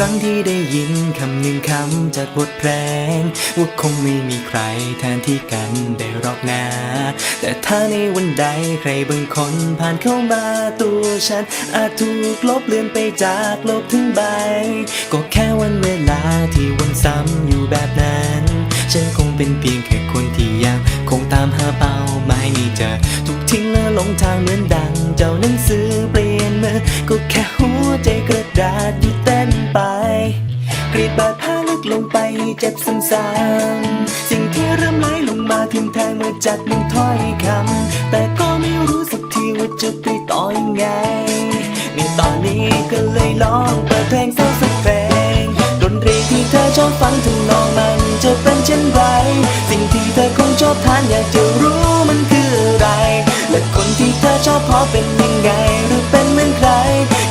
ครั้งที่ได้ยินคำหนึ่งคำจากบทเพลงว่าคงไม่มีใครแทนที่กันได้หรอกนะแต่ถ้าในวันใดใครบางคนผ่านเข้ามาตัวฉัน อาจถูกลบเลือนไปจากโลกทั้งใบ ก็แค่วันเวลาที่วนซ้ำอยู่แบบนั้น ฉันคงเป็นเพียงแค่คนที่ยังคงตามหาเป้าหมายนี้เจอ ถูกทิ้งและหลงทางเหมือนดัง เจ้าหนังสือเปลี่ยนมือ ก็แค่หัวใจกระดาษหยุดเต้นไปกรีดบาดผ้าลึกลงไปเจ็บซ้ำๆสิ่งที่เริ่มไหลลงมาทิ่มแทงเมื่อจัดหนึ่งถ้อยคำ แต่ก็ไม่รู้สักทีว่าจะไปต่อยังไง ในตอนนี้ก็เลยลองเปิดเพลงเศร้าสักเพลงดนตรีที่เธอชอบฟังทำนองมันจะเป็นเช่นไร สิ่งที่เธอคงชอบทานอยากจะรู้มันคือ และคนที่เธอชอบพอเป็นยังไงหรือเป็นเหมือนใคร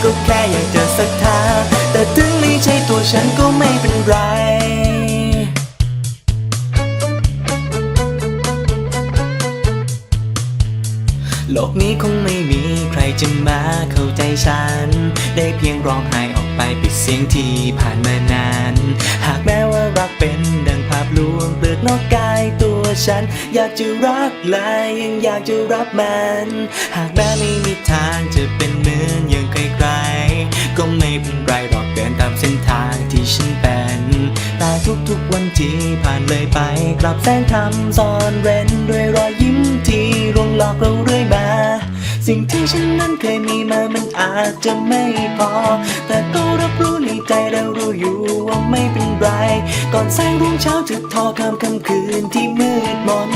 ก็แค่อยากจะสักถาแต่ถึงไม่ใช่ตัวฉันก็ไม่เป็นไรโลกนี้คงไม่มีใครจะมาเข้าใจฉัน ได้เพียงร้องไห้ออกไปปิดเสียงที่ผ่านมานาน หากแม้ว่ารักเป็น ดังภาพลวงเปลือกนอกกายตัวฉัน อยากจะรักและยังอยากจะรับมัน หากแม้ไม่มีทางจะเป็นเหมือนอย่างใครๆก็ไม่เป็นไรหรอกเดินตามเส้นทางที่ฉันเป็นแต่ทุกๆวันที่ผ่านเลยไป กลับแสงทำซ่อนเร้นด้วยรอยยิ้มที่ลวงหลอกเราเรื่อย สิ่งที่ฉันนั้นเคยมีมามันอาจจะไม่พอ แต่ก็รับรู้ในใจแล้วรู้อยู่ว่าไม่เป็นไร ก่อนแสงรุ่งเช้าจะทอข้ามค่ำคืนที่มืดมน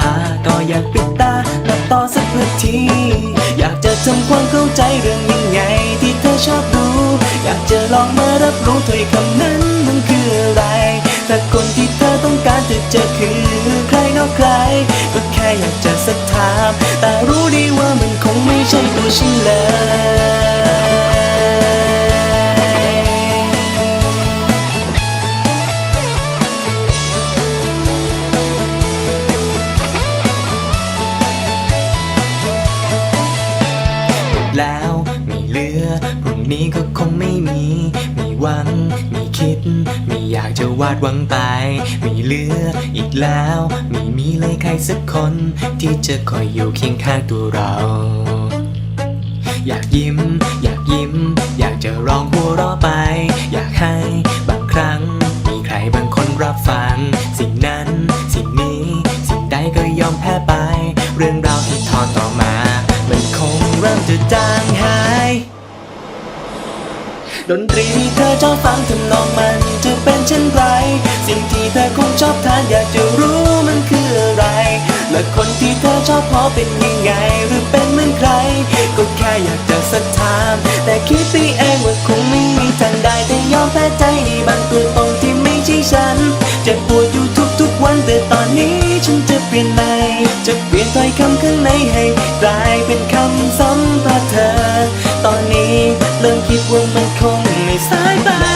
อาก็อยากปิดตาหลับต่อสักนาที อยากจะทำความเข้าใจเรื่องยังไงที่เธอชอบดู อยากจะลองมารับรู้ถ้อยคำนั้น ฉันเลยแล้วไม่เหลือพรุ่งนี้ก็คงไม่มีไม่หวังไม่คิด ไม่อยากจะวาดหวังไป ไม่เหลืออีกแล้ว ไม่มีเลยใครสักคน ที่จะคอยอยู่เคียงข้างตัวเรา อยากยิ้ม อยากยิ้ม อยากจะร้องหัวเราะไป อยากให้บางครั้ง มีใครบางคนรับฟัง สิ่งนั้น สิ่งนี้ สิ่งใดก็ยอมแพ้ไป เรื่องราวที่ทอดต่อมา มันคงเริ่มจะจางหายดนตรีที่เธอชอบฟังทำนองมันจะเป็นเช่นไร สิ่งที่เธอคงชอบทานอยากจะรู้มันคือ คนที่เธอชอบพอเป็นยังไง หรือเป็นเหมือนใคร ก็แค่อยากจะสักถาม แต่คิดไปเองว่าคงไม่มีทางได้แต่ยอมแพ้ใจในบางตัวตรงที่ไม่ใช่ฉันเจ็บปวดอยู่ทุกๆวันแต่ตอนนี้ฉันจะเปลี่ยนใหม่จะเปลี่ยนถ้อยคำข้างในให้กลายเป็นคำสัมภาษณ์เธอ ตอนนี้เริ่มคิดว่ามันคงไม่สายไป